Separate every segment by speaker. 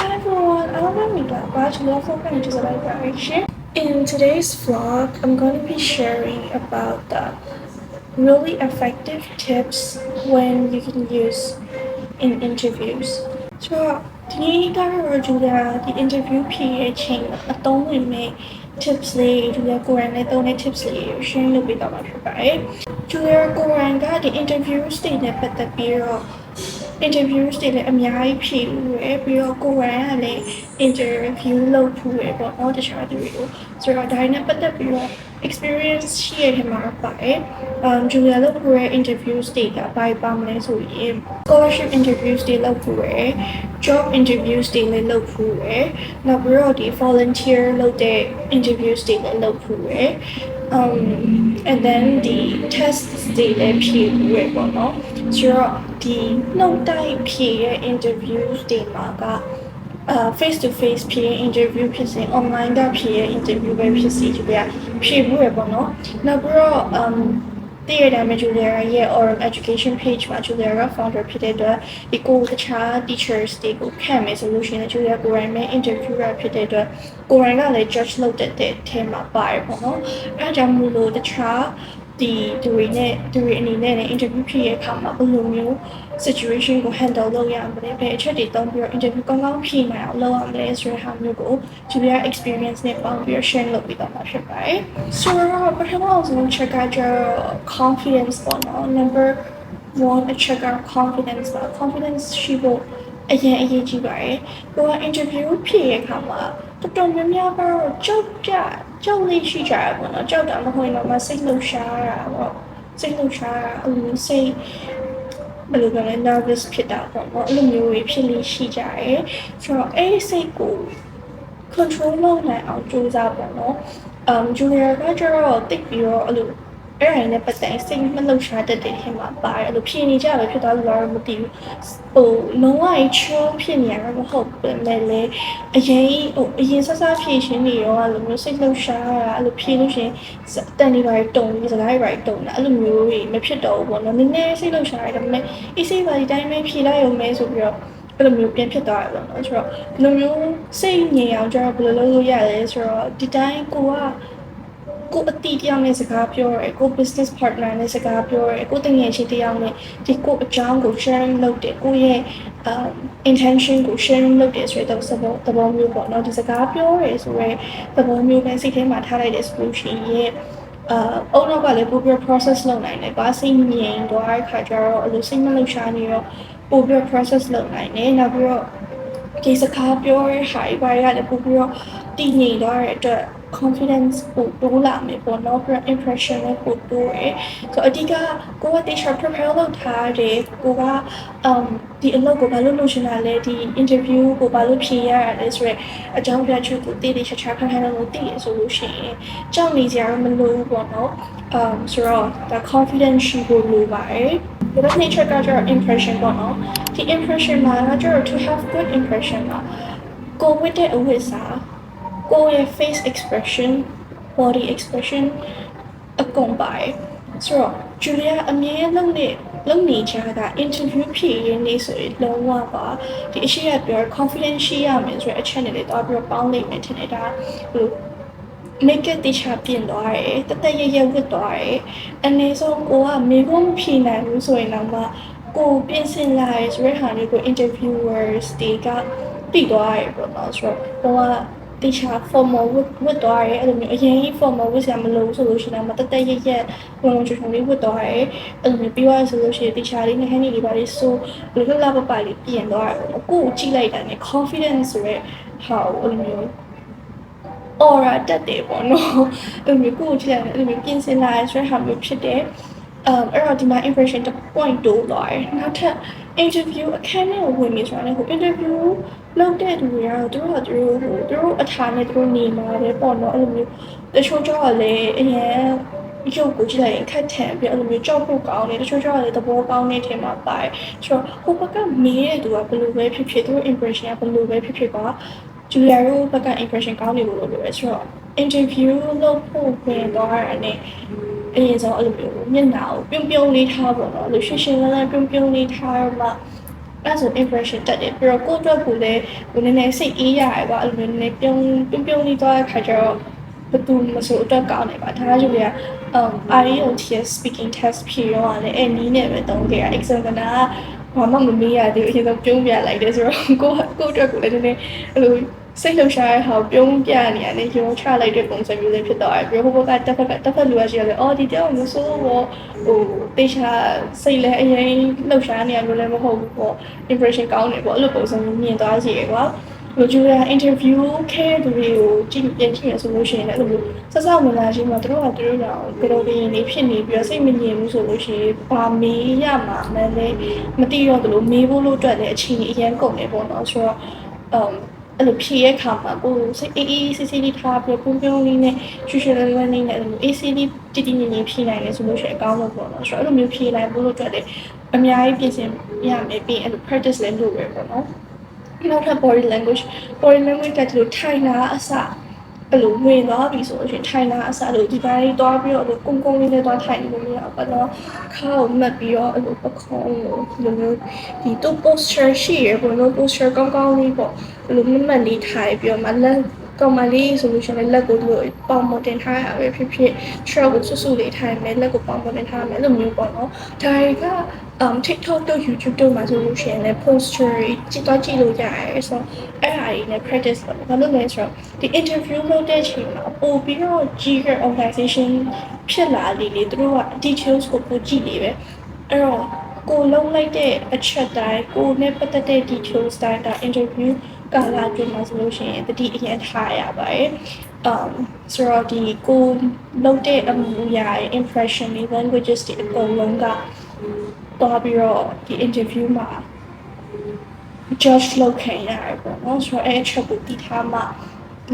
Speaker 1: Hi everyone, I'm Amanda, Bachelor of Languages and Liberation. In today's vlog, I'm going to be sharing about the really effective tips when you can use in interviews. ဆိုတော့ဒီနေ့ကတော့ဂျူလီယာဒီ interview ဖြစ်ရဲ့အချိန်မှာအသုံးဝင်မဲ့ tips လေးဂျူလီယာကိုရန်နဲ့သုံးတဲ့ tips လေးကို share လုပ်ပေးတော့မှာဖြစ်ပါတယ်။ဂျူလီယာကိုရန်ကဒီ interview stage နဲ့ပတ်သက်ပြီးတော့ interviews တွေလည်းအများကြီးဖြည့်လို့ရယ်ပြီးတော့ကိုယ်ကလည်း interview လုပ်ဖို့ရယ်ပေါ့နော်တခြားသူတွေကိုဆိုတော့ဒါနဲ့ပတ်သက်ပြီးတော့ experience ရှိရတဲ့မှာပါတယ်။ um Julia လုပ်ဖို့ရယ် interviews တွေကဘာပါမလဲဆိုရင် scholarship interviews တွေလုပ်ဖို့ရယ် job interviews တွေလည်းလုပ်ဖို့ရယ်နောက်ပြီးတော့ဒီ volunteer လုပ်တဲ့ interviews တွေလည်းလုပ်ဖို့ရယ် um and then the test တွေလည်းဖြည့်ဖို့ရယ်ပေါ့နော် ဆိုတော့ဒီနှုတ်တိုက်ဖြည့်ရဲ့ interviews တွေမှာကအာ face to face ဖြည့် interview ဖြစ်စေ online ကဖြည့်ရဲ့ interview ပဲဖြစ်စေဒီကဖြည့်ဖို့ရယ်ပေါ့နော်နောက်ပြီးတော့ um တည့်ရတဲ့ Julia ရဲ့ oral education page မှာ Julia က founder ဖြစ်တဲ့အတွက်ဒီကိုတခြား teachers တွေကိုခန့်မယ်ဆိုလို့ရှိရင် Julia ကိုယ်တိုင်ပဲ interviewer ဖြစ်တဲ့အတွက်ကိုယ်တိုင်ကလည်း judge လုပ်တဲ့တဲ့ team မှာပါတယ်ပေါ့နော်အဲဒါကြောင့်မို့လို့တခြား ဒီသူတွေနဲ့သူတွေအနေနဲ့လည်း interview ဖြစ်ရဲ့အခါမှာဘယ်လိုမျိုး situation ကို handle လုပ်ရမလဲဘယ်အချက်တွေတုံးပြီးတော့ interview ကောင်းကောင်းဖြေနိုင်အောင်လုပ်ရမလဲဆိုတဲ့ဟာမျိုးကို Julia experience နဲ့ပေါင်းပြီးတော့ share လုပ်ပြီးတော့မှာဖြစ်ပါတယ်။ So တော့ပထမဆုံး check ကကျတော့ confidence ပေါ့နော် number 1 a check our confidence ပါ confidence ရှိဖို့အရင်အရေးကြီးပါတယ်။ကိုက interview ဖြည့်ရခါမှာတော်တော်များများကတော့ကြောက်ကြ ကြောက်လေးရှိကြရပေါ့နော်။ကြောက်တာမဟုတ်ရင်တော့မစိတ်လှုပ်ရှားတာပေါ့။စိတ်လှုပ်ရှားတာအလိုစိတ်ဘယ်လိုပြောလဲ nervous ဖြစ်တာပေါ့နော်။အဲ့လိုမျိုးတွေဖြစ်လေးရှိကြရဲ။ဆိုတော့အဲ့ဒီစိတ်ကို control လုပ်နိုင်အောင်ကြိုးစားပေါ့နော်။ um Julia ကကျတော့တိတ်ပြီးတော့အဲ့လို အဲ့ဒါနဲ့ပတ်သက်စိတ်မလှုပ်ရှားတတ်တဲ့ထင်မှာပါတယ်အဲ့လိုဖြေနေကြပဲဖြစ်သွားလို့တော့မသိဘူးဟိုလုံးဝ chill ဖြစ်နေရမှာမဟုတ်ဘူးလည်းလေအရင်ဟိုအရင်ဆဆဖြေရှင်းနေရောအဲ့လိုမျိုးစိတ်လှုပ်ရှားတာအဲ့လိုဖြေလို့ရှင်တန်နေပါတုံပြီးစကားတွေပါတုံတာအဲ့လိုမျိုးတွေမဖြစ်တော့ဘူးပေါ့နော်နည်းနည်းစိတ်လှုပ်ရှားရတယ်ဒါပေမဲ့အေးစိတ်ပါဒီတိုင်းပဲဖြေလိုက်ရုံပဲဆိုပြီးတော့အဲ့လိုမျိုးပြန်ဖြစ်သွားတယ်ပေါ့နော်ဆိုတော့ဒီလိုမျိုးစိတ်ငြိမ်အောင်ကျတော့ဘယ်လိုလုပ်လို့ရလဲဆိုတော့ဒီတိုင်းကိုက ကိုအတီးတယောက်နဲ့စကားပြောရဲကို business partner နဲ့စကားပြောရဲကိုတငယ်ချင်းတယောက်နဲ့ဒီကိုအကြောင်းကို sharing လုပ်တယ်ကိုရဲ့ um intention ကို sharing လုပ်တယ်ဆိုတဲ့သဘောသဘောမျိုးပေါ့နော်ဒီစကားပြောရဲဆိုရဲသဘောမျိုးပဲစိတ်ထဲမှာထားလိုက်တဲ့ solution ရဲ့အာအုံနောက်ကလည်းပိုပြီး process လုပ်နိုင်တယ်။ဘာစိတ်ငြိမ်သွားတဲ့ခါကျတော့အဲ့လိုစိတ်မလှုပ်ရှားနေတော့ပိုပြီး process လုပ်နိုင်တယ်။နောက်ပြီးတော့ဒီစကားပြောရဲဟာဒီဘာတွေကလည်းပိုပြီးတော့တည်ငြိမ်သွားတဲ့အတွက် confidence ပိုတိုးလာမယ်ပေါ့နော်ပြီးတော့ impression လည်းပိုတိုးရယ်ဆိုအဓိကကိုကတေချာ prepare လုပ်ထားတယ်ကိုက um ဒီအလုပ်ကိုဘာလို့လုပ်ရှင်တာလဲဒီ interview ကိုဘာလို့ဖြေရတာလဲဆိုတော့အကြောင်းပြချက်ကိုတည်တည်ချာချာခန်းခန်းလုံးတည်ရဆိုလို့ရှိရင်ကြောက်နေကြရမလို့ပေါ့နော် um ဆိုတော့ဒါ confidence ရှိဖို့လိုပါတယ်ဒီဘက် nature ကကျတော့ impression ပေါ့နော်ဒီ impression မှာကကျတော့ to have good impression ကကိုဝတ်တဲ့အဝတ်စား ကိုယ့်ရဲ့ face expression body expression အကုန်ပါတယ်ဆိုတော့ Julia အမြဲလုံးနေလုံးနေချာက interview ဖြည့်ရင်းနေဆိုရင်လုံးဝပါဒီအရှိရပြော confidence ရှိရမယ်ဆိုတဲ့အချက်နဲ့လည်းတော့ပြီးတော့ပေါင်းလိုက်မယ်ထင်တယ်ဒါဟို make it တေချာပြင်သွားတယ်တသက်ရရဝတ်သွားတယ်အနည်းဆုံးကိုကမေခွန်းမဖြေနိုင်ဘူးဆိုရင်တော့မှကိုပြင်ဆင်လာရဆိုတဲ့ဟာလေးကို interviewers တွေကပြီးသွားရပေါ့နော်ဆိုတော့တော့ တေချာ formal ဝတ်ဝတ်သွားရဲအဲ့လိုမျိုးအရင်ကြီး formal ဝတ်စရာမလိုဘူးဆိုလို့ရှိရင်တော့တသက်ရရက်လုံလုံချုံချုံလေးဝတ်သွားရဲအဲ့လိုမျိုးပြီးသွားဆိုလို့ရှိရင်တေချာလေးနဲ့ဟန်နီလေးပါလေးဆိုဘယ်လိုလာပပလေးပြင်သွားရဲပေါ့ကိုကိုကြည့်လိုက်တာနဲ့ confidence ဆိုရဲဟာအဲ့လိုမျိုး aura တက်တယ်ပေါ့နော်အဲ့လိုမျိုးကိုကိုကြည့်လိုက်တယ်အဲ့လိုမျိုးပြင်ဆင်လာရဲဆိုတဲ့ဟာမျိုးဖြစ်တယ်အဲ့အဲ့တော့ဒီမှာ impression တစ် point တိုးသွားတယ်နောက်ထပ် interview အခန်းထဲကိုဝင်နေဆိုတာလည်းဟို interview လုပ်တဲ့သူတွေကတော့သူတို့ကသူတို့ဟိုသူတို့အထာနဲ့သူတို့နေမှာပဲပေါ့နော်အဲ့လိုမျိုးတချို့ကြောကလည်းအရင်ရုပ်ကိုကြည့်လိုက်ရင်ခက်ထန်ပြီးအဲ့လိုမျိုးကြောက်ဖို့ကောင်းတယ်တချို့ကြောကလည်းသဘောကောင်းတဲ့ထဲမှာပါတယ်ဆိုတော့ဟိုဘက်ကမေးတဲ့သူကဘယ်လိုပဲဖြစ်ဖြစ်သူတို့ impression ကဘယ်လိုပဲဖြစ်ဖြစ်ပါဂျူလီယာတို့ဘက်က impression ကောင်းနေလို့လို့ပြောရဲဆိုတော့ interview လုပ်ဖို့ဝင်သွားတာနဲ့ အရင်ဆုံးအဲ့လိုမျိုးမျက်နှာကိုပြုံးပြုံးလေးထားပေါ့နော်အဲ့လိုရှင်းရှင်းလင်းလင်းပြုံးပြုံးလေးထားတော့မှအဲ့ဒါဆို impression တက်တယ်ပြီးတော့ကိုယ့်အတွက်ကိုလည်းဟိုနည်းနည်းစိတ်အေးရတယ်ကွာအဲ့လိုမျိုးနည်းနည်းပြုံးပြုံးပြုံးလေးသွားတဲ့ခါကျတော့ဘယ်သူမဆိုအတွက်ကောင်းနေပါဒါကယူရ um IELTS speaking test ဖြေရောရတယ်အဲ့နီးနဲ့ပဲတုံးခဲ့ရ exam ကနာဘာမှမမေးရသေးဘူးအရင်ဆုံးပြုံးပြလိုက်တယ်ဆိုတော့ကိုကိုအတွက်ကိုလည်းနည်းနည်းအဲ့လို စိတ်လှုပ်ရှားတဲ့ဟာကိုပြုံးပြနေရတယ်ရောချလိုက်တဲ့ပုံစံမျိုးလေးဖြစ်သွားတယ်ပြီးတော့ဟိုဘက်ကတစ်ဖက်ကတစ်ဖက်လူကရှိရတယ်အော်ဒီတောင်မဆိုးဘောဟိုတေချာစိတ်လည်းအရင်လှုပ်ရှားနေရလို့လည်းမဟုတ်ဘူးပေါ့ impression ကောင်းတယ်ပေါ့အဲ့လိုပုံစံမျိုးမြင်သွားစီရကွာလိုဂျူရာ interview ခဲ့တဲ့သူတွေကိုကြည့်ပြန်ကြည့်ရဆိုလို့ရှိရင်လည်းအဲ့လိုဆက်ဆောက်ဝင်လာချင်းမှာတို့ကတို့ရောဘယ်လိုပြင်းနေဖြစ်နေပြီးတော့စိတ်မငြိမ်ဘူးဆိုလို့ရှိရင်ဘာမေးရမှာမလဲမသိတော့ဘူးလို့မေးဖို့လို့အတွက်လည်းအချိန်ကြီးအရင်ကုန်နေပေါ့နော်ဆိုတော့ um အဲ့လိုဖြည့်ရဲ့ခါမှာကိုစိတ်အေးအေးဆေးဆေးလေးထားပြီးပုံပြုံးလေးနဲ့ရွှေရွှေလေးလေးနဲ့အဲ့လိုအေးဆေးလေးတည်တည်ငြိမ်ငြိမ်ဖြည့်နိုင်လဲဆိုလို့ရှိရင်အကောင်းဆုံးပေါ့နော်ဆိုတော့အဲ့လိုမျိုးဖြည့်လိုက်ဖို့လို့အတွက်လည်းအများကြီးပြင်ဆင်ရမယ်ပြီးအဲ့လို practice လည်းလုပ်ရပေါ့နော်နောက်ထပ် body language body language ကဒီလိုထိုင်တာအစ အဲ့လိုဝင်သွားပြီဆိုလို့ရှိရင်ထိုင်တာအစလို့ဒီပိုင်းသွားပြီးတော့အဲ့လိုကုန်းကုန်းလေးနဲ့သွားထိုင်နေလို့မရဘူးပေါ့နော်ခါကိုမှတ်ပြီးတော့အဲ့လိုပခုံးလို့ဒီလိုမျိုးဒီတော့ posture ရှိရပေါ့နော် posture ကောင်းကောင်းလေးပေါ့အဲ့လိုမမှတ်လေးထိုင်ပြီးတော့မှလက် ကောင်မလေးဆိုလို့ရှိရင်လက်ကိုလို့ပေါင်မတင်ထားရပဲဖြစ်ဖြစ် trail ကိုဆွဆွလေးထိုင်မယ်လက်ကိုပေါင်မတင်ထားမယ်အဲ့လိုမျိုးပေါ့နော်ဒါတွေက um TikTok တို့ YouTube တို့မှာဆိုလို့ရှိရင်လည်း posture ကြည့်တော့ကြည့်လို့ရတယ်ဆိုတော့အဲ့ဟာတွေနဲ့ practice လုပ်ဘာလို့လဲဆိုတော့ဒီ interview လုပ်တဲ့အချိန်မှာပို့ပြီးတော့ကြီးတဲ့ organization ဖြစ်လာလေလေသူတို့က details ကိုပို့ကြည့်နေပဲအဲ့တော့ကိုလုံးလိုက်တဲ့အချက်တိုင်းကိုနဲ့ပတ်သက်တဲ့ details တိုင်းဒါ interview ကာလအတွင်းမှာဆိုလို့ရှိရင်တတိအရင်ထားရပါတယ်။ um ဆိုတော့ဒီကိုလုံးတဲ့အမူအရာရဲ့ impression တွေ languages တွေအကုန်လုံးကတော့ပြီးတော့ဒီ interview မှာ judge လုပ်ခံရတယ်ပေါ့နော်ဆိုတော့အဲ့အချက်ကိုတည်ထားမှ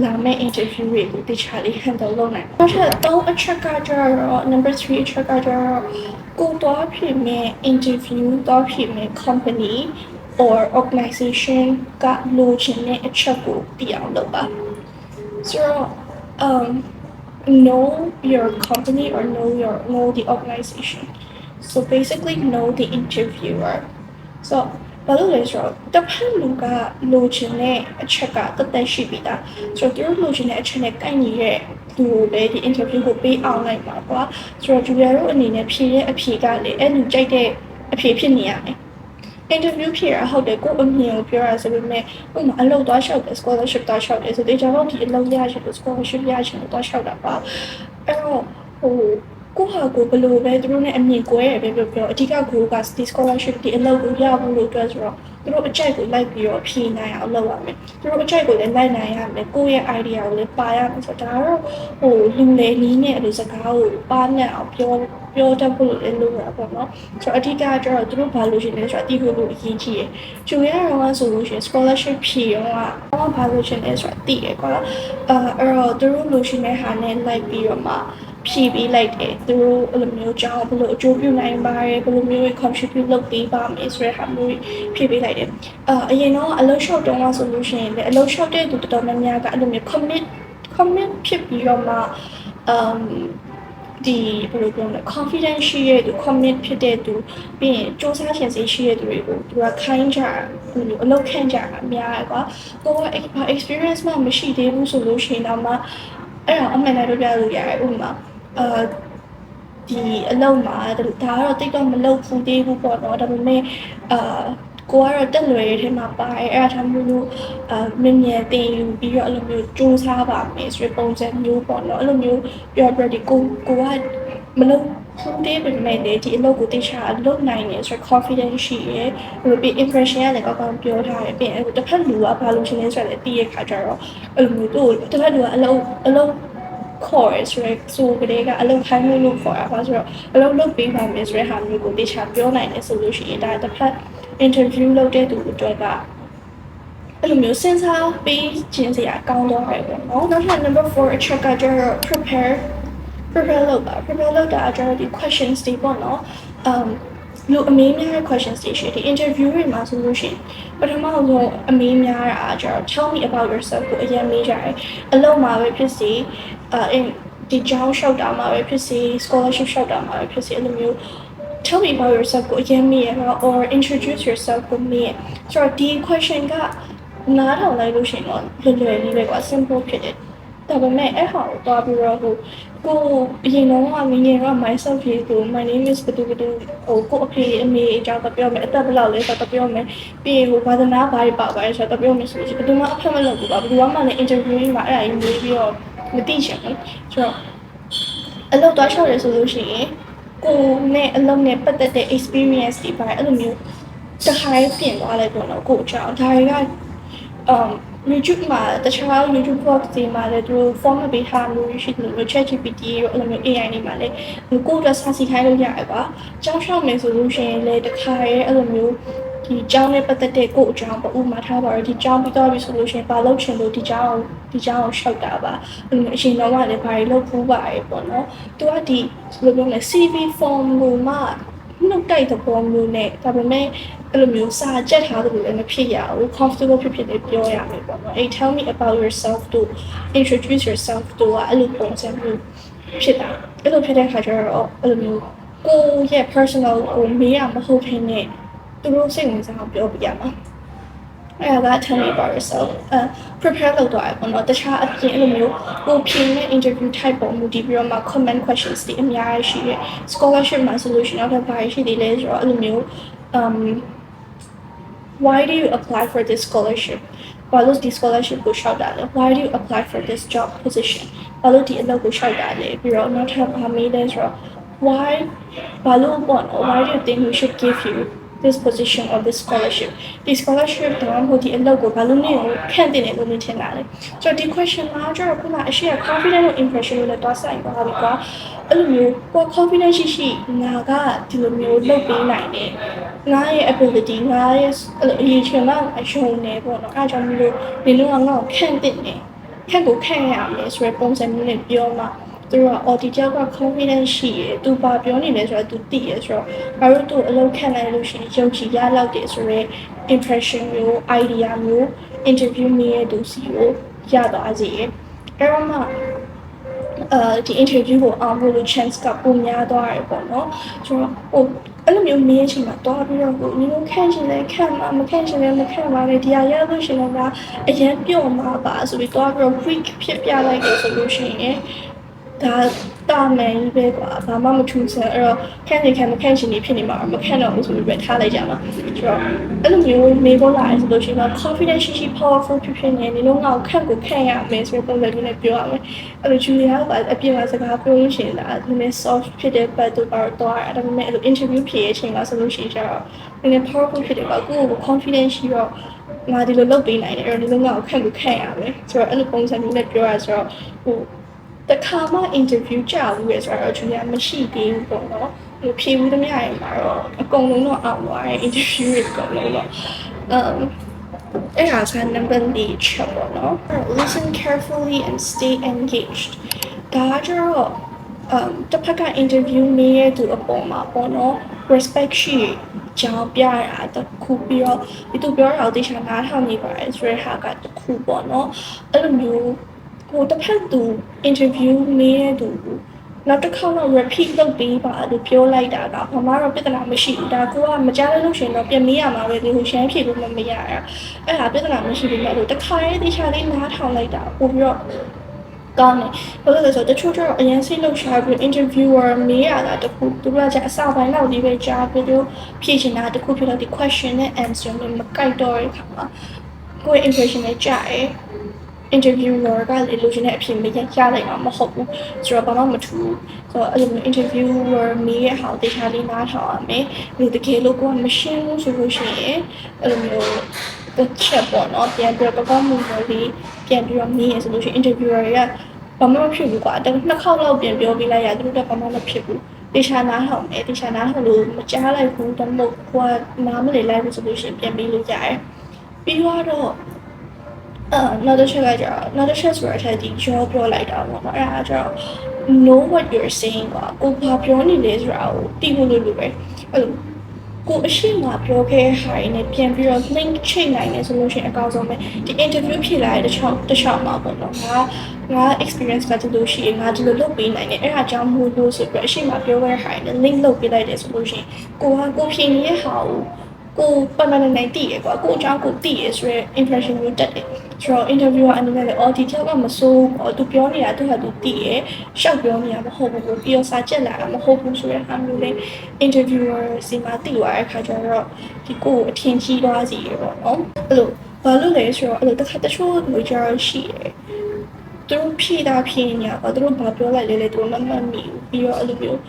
Speaker 1: လာမယ့် interview တွေကိုတခြားလေး handle လုပ်နိုင်တယ်။နောက်ထပ်သုံးအချက်ကကျတော့ number 3အချက်ကကျတော့ကိုတော့ဖြစ်မဲ့ interview တော့ဖြစ်မဲ့ company or organization ကလိုချင်တဲ့အချက်ကိုသိအောင်လုပ်ပါ။ So um know your company or know your know the organization. So basically know the interviewer. So ဘာလို့လဲဆိုတော့တစ်ဖက်လူကလိုချင်တဲ့အချက်ကတသက်ရှိပြီလားဆိုတော့သူတို့လိုချင်တဲ့အချက်နဲ့ကိုက်ညီတဲ့လူကိုပဲဒီ interview ကိုပေးအောင်လိုက်ပါကွာဆိုတော့ Julia တို့အနေနဲ့ဖြေတဲ့အဖြေကလေအဲ့လူကြိုက်တဲ့အဖြေဖြစ်နေရမယ် interview ဖြေတာဟုတ်တယ်ကိုအမြင်ကိုပြောရဆိုပေမဲ့ဥပမာအလုပ်သွားလျှောက်တယ် scholarship သွားလျှောက်တယ်ဆိုတော့ကျွန်တော်ဒီအလုပ်ရချင်လို့ scholarship ရချင်လို့သွားလျှောက်တာပါအဲ့တော့ဟိုကိုဟာကိုဘယ်လိုပဲသူတို့နဲ့အမြင်ကွဲရပဲပြောပြောအဓိကကိုကဒီ scholarship ဒီအလုပ်ကိုရဖို့လို့အတွက်ဆိုတော့သူတို့အကြိုက်ကိုလိုက်ပြီးတော့ဖြေနိုင်အောင်လုပ်ရမယ်သူတို့အကြိုက်ကိုလည်းလိုက်နိုင်ရမယ်ကိုယ့်ရဲ့ idea ကိုလည်းပါရမယ်ဆိုတော့ဒါတော့ဟိုလူလေနီးနဲ့အဲ့လိုစကားကိုပါနဲ့အောင်ပြော ပြောတတ်ဖို့လည်းလုပ်ရပါပေါ့နော်ဆိုတော့အဓိကကျတော့သူတို့ဘာလို့ရှိလဲဆိုတော့အတိအကျလို့အရေးကြီးတယ်ကျူရအောင်ဆိုလို့ရှိရင် scholarship ဖြေရောကဘာဘာလို့ရှိလဲဆိုတော့သိရကွာအဲအဲ့တော့သူတို့လို့ရှိတဲ့ဟာနဲ့လိုက်ပြီးတော့မှဖြည့်ပေးလိုက်တယ်သူတို့အဲ့လိုမျိုးကြောင်းဘယ်လိုအကျိုးပြုနိုင်ပါရဲဘယ်လိုမျိုး contribute လုပ်ပေးပါမယ်ဆိုတဲ့ဟာမျိုးဖြည့်ပေးလိုက်တယ်အာအရင်တော့အလုပ်လျှောက်တုန်းကဆိုလို့ရှိရင်လည်းအလုပ်လျှောက်တဲ့သူတော်တော်များများကအဲ့လိုမျိုး commit commit ဖြစ်ပြီးတော့မှ um ဒီဘယ်လိုပြောမလဲ confidence ရှိတဲ့သူ commit ဖြစ်တဲ့သူပြီးရင်စူးစမ်းရှင်စိတ်ရှိတဲ့သူတွေကိုသူကခိုင်းကြဘယ်လိုအလုပ်ခန့်ကြတာများတယ်ကွာကိုက experience မှမရှိသေးဘူးဆိုလို့ရှိရင်တော့မှအဲ့တော့အမှန်တမ်းပြောပြလို့ရတယ်ဥပမာအာဒီအလုပ်မှာဒါကတော့တိတ်တော့မလုပ်ဘူးသေးဘူးပေါ့နော်ဒါပေမဲ့အာ ကိုကတော့တက်လွယ်တဲ့ထဲမှာပါတယ်အဲ့ဒါကြောင့်မို့လို့အာမြင်မြင်တင်ယူပြီးတော့အဲ့လိုမျိုးစူးစမ်းပါမယ်ဆိုတဲ့ပုံစံမျိုးပေါ့နော်အဲ့လိုမျိုးပြောပြတဲ့ကိုကိုကမလုပ်ဘူးသေးပေမဲ့လေဒီအလုပ်ကိုတိကျအလုပ်နိုင်နေဆိုတော့ confidence ရှိရယ်ဟိုပြီး impression ကလည်းကောင်းကောင်းပြောထားတယ်ပြီးရင်အဲ့တစ်ဖက်လူကဘာလို့ရှင်လဲဆိုတော့လည်းသိရခါကြတော့အဲ့လိုမျိုးတို့တစ်ဖက်လူကအလုပ်အလုပ်ခေါ်ရဆိုရဲဆိုကလေးကအလုပ်ခိုင်းလို့လို့ခေါ်ရပါဆိုတော့အလုပ်လုပ်ပေးပါမယ်ဆိုတဲ့ဟာမျိုးကိုတိကျပြောနိုင်တယ်ဆိုလို့ရှိရင်ဒါတစ်ဖက် interview လုပ်တဲ့သူအတွက်ကအဲ့လိုမျိုးစဉ်းစားပေးခြင်းစရာကောင်းတော့တယ်ပေါ့နော်နောက်ထပ် number 4အချက်ကကျတော့ prepare prepare လုပ်ပါ prepare လုပ်တာကျတော့ဒီ questions တွေပေါ့နော် um လူအမေးများတဲ့ questions တွေရှိတယ် interview တွေမှာဆိုလို့ရှိရင်ပထမဆုံးအမေးများတာကျတော့ tell me about yourself ကိုအရင်မေးကြတယ်အလုပ်မှာပဲဖြစ်စီအဲဒီ job ရှောက်တာမှာပဲဖြစ်စီ scholarship ရှောက်တာမှာပဲဖြစ်စီအဲ့လိုမျိုး tell me about yourself ကိုအရင်မေးရတော့ or introduce yourself ကိုမေးရဆိုတော့ဒီ question ကနားထောင်လိုက်လို့ရှိရင်တော့လွယ်လွယ်လေးပဲကွာ simple ဖြစ်တယ်ဒါပေမဲ့အဲ့ဟာကိုသွားပြီးတော့ဟိုကိုအရင်တော့ကငငယ်တော့ myself ရေးကို my name is ဘယ်သူဘယ်သူဟိုကိုအဖေအမေအကြောင်းတော့ပြောမယ်အသက်ဘယ်လောက်လဲဆိုတော့ပြောမယ်ပြီးရင်ဟိုဘာသာနာဘာတွေပါပါလဲဆိုတော့ပြောမယ်ဆိုလို့ရှိရင်ဘယ်သူမှအဖက်မလုပ်ဘူးပါဘယ်သူမှလည်း interview မှာအဲ့ဒါကြီးမေးပြီးတော့မသိချင်ဘူးဆိုတော့အလုပ်သွားလျှောက်ရဆိုလို့ရှိရင် ကိုနဲ့အလုပ်နဲ့ပတ်သက်တဲ့ experience တွေပါအဲ့လိုမျိုးတခါရေးပြင်သွားလိုက်ပေါ့နော်ကိုအကြောင်းဒါတွေက um YouTube မှာတခြား YouTube blog တွေမှာလည်းသူတို့ form ပေးထားလို့ရှိတယ်လို့ ChatGPT ရောအဲ့လိုမျိုး AI တွေမှာလည်းကိုယ်အတွက်စာစီခိုင်းလို့ရတယ်ကွာ။ကြောင်းရှောက်မယ်ဆိုလို့ရှိရင်လည်းတခါရဲအဲ့လိုမျိုး ဒီကြောင်းနဲ့ပတ်သက်တဲ့ကိုယ့်အကြောင်းပေါ့ဥပမာထားပါတော့ဒီကြောင်းပြီးတော့ပြီဆိုလို့ရှိရင်ဘာလုပ်ချင်လို့ဒီကြောင်းဒီကြောင်းကိုရှောက်တာပါအဲ့လိုအရှင်တော်ကလည်းဘာတွေလုပ်ဖူးပါရေပေါ့နော်သူကဒီဘယ်လိုပြောလဲ CV form လို့မှနှုတ်တိုက်တဲ့ပုံမျိုးနဲ့ဒါပေမဲ့အဲ့လိုမျိုးစာကြက်ထားတယ်လို့လည်းမဖြစ်ရဘူး comfortable ဖြစ်ဖြစ်လေးပြောရမယ်ပေါ့နော်အဲ့ tell me about yourself to introduce yourself to ကအဲ့လိုပုံစံမျိုးဖြစ်တာအဲ့လိုဖြစ်တဲ့ခါကျတော့အဲ့လိုမျိုးကိုယ့်ရဲ့ personal ကိုမေးရမဟုတ်ဘဲနဲ့သူ တို့စိတ်ဝင်စားအောင်ပြောပြရမှာအဲ့ဒါက tell me about yourself အဲ prepare လုပ်တော့ပေါ့နော်တခြားအပြင်အဲ့လိုမျိုးကိုဖြေတဲ့ interview type ပုံမူတည်ပြီးတော့မှ comment questions တွေအများကြီးရှိတယ် scholarship မှာ solution နောက်ထပ်ဘာရှိသေးလဲဆိုတော့အဲ့လိုမျိုး um why do you apply for this scholarship ဘာလို့ဒီ scholarship ကိုလျှောက်တာလဲ why do you apply for this job position ဘာလို့ဒီအလုပ်ကိုလျှောက်တာလဲပြီးတော့နောက်ထပ်ဘာမေးလဲဆိုတော့ why ဘာလို့ပေါ့နော် why do you think we should give you this position or this scholarship ဒီ scholarship တော့ဟိုဒီအလုပ်ကိုဘာလို့နေကိုခန့်တင်တယ်လို့နေထင်တာလဲဆိုတော့ဒီ question မှာကျတော့ခုနအရှိရ confident နဲ့ impression လို့လည်းတွားဆိုင်ပါပြီကွာအဲ့လိုမျိုးကို confident ရှိရှိငါကဒီလိုမျိုးလုပ်ပေးနိုင်တယ်ငါရဲ့ ability ငါရဲ့အဲ့လိုအရေးချင်မှအရှုံးနေပေါ့နော်အားကြောင့်မလို့ဒီလိုအောင်ငါ့ကိုခန့်တင်တယ်ခန့်ကိုခန့်ရမယ်ဆိုရယ်ပုံစံမျိုးနဲ့ပြောမှာ သူက auditor က confidence ရှိရယ်သူပါပြောနေလဲဆိုတော့သူသိရယ်ဆိုတော့ဘာလို့သူအလုပ်ခံနိုင်လို့ရှိရင်ယုံကြည်ရလောက်တယ်ဆိုတော့ impression မျိုး idea မျိုး interview မျိုးရဲ့သူစီကိုရသွားစေရယ်အဲ့တော့မှအဲဒီ interview ကိုအောင်ဖို့လို့ chance ကပုံများသွားရပေါ့နော်ဆိုတော့ဟိုအဲ့လိုမျိုးမေးချင်မှာတွားပြီးတော့ကိုညီတို့ခန့်ချင်လဲခန့်မှာမခန့်ချင်လဲမခန့်ပါနဲ့ဒီဟာရလို့ရှိရင်တော့အရင်ပြော့မှာပါဆိုပြီးတွားပြီးတော့ quick ဖြစ်ပြလိုက်တယ်ဆိုလို့ရှိရင် ဒါတာမန်ကြီးပဲကွာဘာမှမထူးဆန်းအဲ့တော့ခန့်နေခန့်မခန့်ချင်နေဖြစ်နေမှာမခန့်တော့ဘူးဆိုပြီးပဲထားလိုက်ကြမှာဆိုတော့အဲ့လိုမျိုးမေးဖို့လာဆိုလို့ရှိရင်တော့ confidence ရှိရှိ powerful ဖြစ်ဖြစ်နေနေလို့ငါ့ကိုခန့်ကိုခန့်ရမယ်ဆိုတဲ့ပုံစံမျိုးနဲ့ပြောရမယ်အဲ့လို Julia ကအပြင်မှာစကားပြောလို့ရှိရင်ဒါနည်းနည်း soft ဖြစ်တဲ့ဘက်တို့ပါတော့အဲ့ဒါပေမဲ့အဲ့လို interview ဖြေရချိန်မှာဆိုလို့ရှိရင်ကျတော့နည်းနည်း powerful ဖြစ်တယ်ကွာကိုယ့်ကို confidence ရှိတော့ငါဒီလိုလုပ်ပေးနိုင်တယ်အဲ့တော့ဒီလိုငါ့ကိုခန့်ကိုခန့်ရမယ်ဆိုတော့အဲ့လိုပုံစံမျိုးနဲ့ပြောရဆိုတော့ဟို တခါမှ interview ကြဘူးလေဆိုတော့ဂျူလီယာမရှိသေးဘူးပေါ့နော်ဟိုဖြေဘူးသမျှရင်မှာတော့အကုန်လုံးတော့အောင်သွားတယ် interview တွေအကုန်လုံးတော့ um အဲ့ဒါက number ၄ချက်ပေါ့နော် listen carefully and stay engaged ဒါကြတော့ um တစ်ဖက်က interview နေရသူအပေါ်မှာပေါ့နော် respect ရှိကြောင်းပြရတာတခုပြီးတော့ဒီသူပြောတာကိုတေချာနားထောင်နေပါတယ်ဆိုတဲ့ဟာကတခုပေါ့နော်အဲ့လိုမျိုး ဟိုတစ်ဖက်သူ interview နေတဲ့သူနောက်တစ်ခါတော့ repeat လုပ်ပေးပါလို့ပြောလိုက်တာကဘာမှတော့ပြဿနာမရှိဘူးဒါကိုကမကြားလို့လို့ရှင်တော့ပြန်မေးရမှာပဲဒီလိုရှမ်းဖြေလို့မမရရအဲ့ဒါပြဿနာမရှိဘူးလေလို့တစ်ခါရေးတေချာလေးနားထောင်လိုက်တာပို့ပြီးတော့ကောင်းတယ်ဘာလို့လဲဆိုတော့တချို့ကျတော့အရင်စိတ်လှုပ်ရှားပြီး interviewer မေးရတာတခုသူတို့ကじゃအစပိုင်းလောက်ဒီပဲကြားပြီးတော့ဖြေချင်တာတခုဖြစ်တော့ဒီ question နဲ့ answer နဲ့မကိုက်တော့တဲ့ခါမှာကိုယ့် impression နဲ့ကြားတယ် interviewer ကလေလိုချင်တဲ့အဖြစ်မရရနိုင်မှာမဟုတ်ဘူးဆိုတော့ဘာမှမထူးဆိုတော့အဲ့လိုမျိုး interviewer မေးရဟောတေချာလေးနားထောင်ရမယ်ဒီတကယ်လို့ကိုကမရှင်းဘူးဆိုလို့ရှိရင်အဲ့လိုမျိုးတစ်ချက်ပေါ့နော်ပြန်ပြီးတော့ကောင်းမှုလေးပြန်ပြီးတော့မေးရဆိုလို့ရှိရင် interviewer ကဘာမှမဖြစ်ဘူးကွာတနှစ်ခေါက်လောက်ပြန်ပြောပြလိုက်ရသူတို့ကဘာမှမဖြစ်ဘူးတေချာနားထောင်မယ်တေချာနားထောင်လို့မကြားလိုက်ဘူးတမို့ကိုကနားမလည်လိုက်ဘူးဆိုလို့ရှိရင်ပြန်ပြီးလို့ရတယ်ပြီးတော့ အဲနောက်တစ်ချက်ကကျတော့နောက်တစ်ချက်ဆိုတော့အထက်ဒီ job ပြောလိုက်တာပေါ့နော်အဲ့ဒါကျတော့ know what you're saying ကွာကိုဘာပြောနေလဲဆိုတာကိုသိဖို့လိုလိုပဲအဲ့လိုကိုအရှိမပြောခဲ့တဲ့ဟာတွေနဲ့ပြန်ပြီးတော့ link ချိန်နိုင်တယ်ဆိုလို့ရှိရင်အကောင်းဆုံးပဲဒီ interview ဖြေလာတဲ့တစ်ချောင်းတစ်ချောင်းမှာပေါ့နော်ငါငါ experience ကဒီလိုရှိရင်ငါဒီလိုလုပ်ပေးနိုင်တယ်အဲ့ဒါကြောင့်မို့လို့ဆိုပြီးတော့အရှိမပြောခဲ့တဲ့ဟာတွေနဲ့ link လုပ်ပေးလိုက်တယ်ဆိုလို့ရှိရင်ကိုကကိုဖြေနေတဲ့ဟာကိုကိုပတ်မှန်နေတည်ရကွာကိုအကြောင်းကိုတည်ရဆိုရယ် impression ကိုတက်တယ် ဆိုတော့ interviewer အနေနဲ့လည်း audio ကမစိုးဘူးသူပြောနေတာသူကသူတည်ရရှောက်ပြောနေတာမဟုတ်ဘူးပြီးတော့စာကြက်လာတာမဟုတ်ဘူးဆိုရယ်ဟာမျိုးလေး interviewer စီမှာတည်သွားတဲ့ခါကျတော့ဒီကိုအထင်ကြီးသွားစီရပေါ့နော်အဲ့လိုဘာလို့လဲဆိုတော့အဲ့လိုတစ်ခါတချို့လိုကြရရှိတယ်သူတို့ဖြည့်တာဖြည့်ညာပေါ့သူတို့ဘာပြောလိုက်လဲလဲသူတို့မမှတ်မိဘူးပြီးတော့အဲ့လိုမျိုး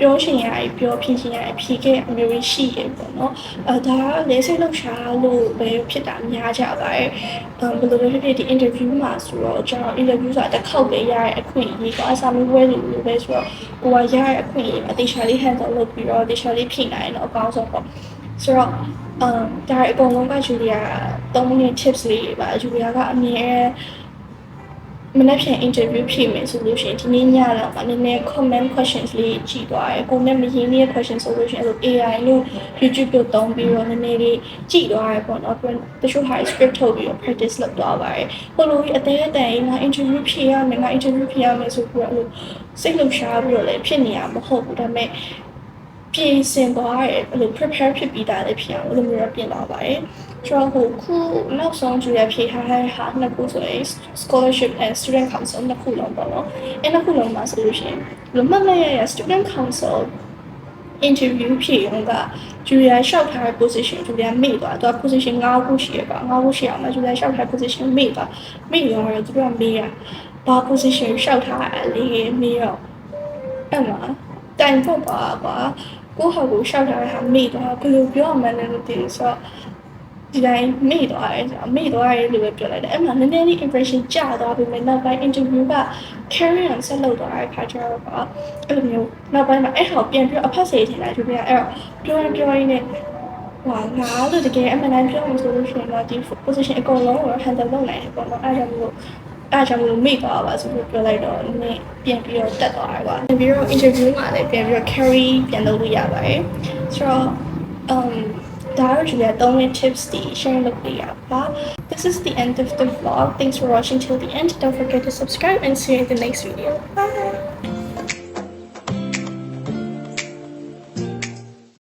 Speaker 1: ပြောရှင်ရည်ပြောဖြည့်ရှင်ရည်ဖြည့်ခဲ့အမျိုးရှိရပေါ့နော်အဲဒါကလဲစိတ်လောက်ရှာလို့ပဲဖြစ်တာများကြပါတယ်အမ်ဘယ်လိုလဲဖြစ်ဖြစ်ဒီ interview မှာဆိုတော့ကျွန်တော် interview ဆိုတာတစ်ခေါက်ပဲရတဲ့အခွင့်အရေးကအစာမဝဲလို့လို့ပဲဆိုတော့ကိုကရတဲ့အခွင့်အရေးအသေးချာလေး handle လုပ်ပြီးတော့အသေးချာလေးဖြည့်နိုင်တော့အကောင်းဆုံးပေါ့ဆိုတော့အမ်ဒါအကုန်လုံးကဂျူလီယာ3မိနစ် tips လေးတွေပါဂျူလီယာကအမြဲမ နေ့ဖြန် interview ဖြည့်မယ်ဆိုလို့ရှိရင်ဒီနေ့ညတော့မနည်းနည်း comment questions လေးကြည့်သွားတယ်ကိုနဲ့မရင်းနေတဲ့ question ဆိုလို့ရှိရင်အဲ့လို AI လို့ YouTube တို့သုံးပြီးတော့နည်းနည်းလေးကြည့်သွားရပေါ့နော်ပြီးတော့တချို့ဟာ script ထုတ်ပြီးတော့ practice လုပ်သွားပါတယ်ဟိုလိုကြီးအသေးအတန်ငါ interview ဖြည့်ရမယ်ငါ interview ဖြည့်ရမယ်ဆိုပြီးတော့အဲ့လိုစိတ်လှုပ်ရှားပြီးတော့လည်းဖြစ်နေရမှာမဟုတ်ဘူးဒါပေမဲ့ပြင်ဆင်သွားရဲအဲ့လို prepare ဖြစ်ပြီးသားလည်းဖြစ်အောင်အဲ့လိုမျိုးပြင်သွားပါတယ် ကျွန်တော်ဟိုခုနောက်ဆုံးကြည့်ရဖြေထားတဲ့ဟာနှစ်ခုဆိုရင် scholarship and student council နှစ်ခုလုံးပေါ့နော်အဲ့နှစ်ခုလုံးမှာဆိုလို့ရှိရင်ဘယ်မှမရရ student council interview ဖြေရုံကဂျူလီယာရှောက်ထားတဲ့ position ဂျူလီယာမေ့သွားသူက position 9ခုရှိရပါ9ခုရှိအောင်မှာဂျူလီယာရှောက်ထားတဲ့ position မေ့သွားမေ့ရောတော့သူတို့ကမေးရဘာ position ရှောက်ထားတာလေမေးတော့အဲ့မှာတိုင်ဖို့ပါကွာကိုဟာကိုရှောက်ထားတဲ့ဟာမေ့သွားဘယ်လိုပြောရမလဲလို့တည်ဆိုတော့ ဒီတိုင်းမေ့သွားတယ်ဆိုတော့မေ့သွားတယ်လို့ပဲပြောလိုက်တယ်အဲ့မှာနည်းနည်းလေး impression ကျသွားပြီမဲ့နောက်ပိုင်း interview က carry on ဆက်လုပ်သွားတဲ့ခါကျတော့ကအဲ့လိုမျိုးနောက်ပိုင်းမှာအဲ့ဟာကိုပြန်ပြီးတော့အဖက်စေထင်လာကြည့်ပြအဲ့တော့ပြောရင်ပြောရင်းနဲ့ဟွာငါလို့တကယ်အမှန်တမ်းပြောလို့ဆိုလို့ရှိရင်တော့ဒီ position အကုန်လုံးကို handle လုပ်နိုင်တယ်ပေါ့နော်အဲ့ဒါမျိုးအားကြောင့်မလို့မိသွားပါဆိုပြီးပြောလိုက်တော့နည်းပြန်ပြီးတော့တက်သွားတယ်ကွာပြန်ပြီးတော့ interview မှာလည်းပြန်ပြီးတော့ carry ပြန်လုပ်လို့ရပါတယ်ဆိုတော့ um Darjula and Tips Station Lokriappa. This is the end of the vlog. Thanks for watching till the end. Don't forget to subscribe and see you in the next video. Bye!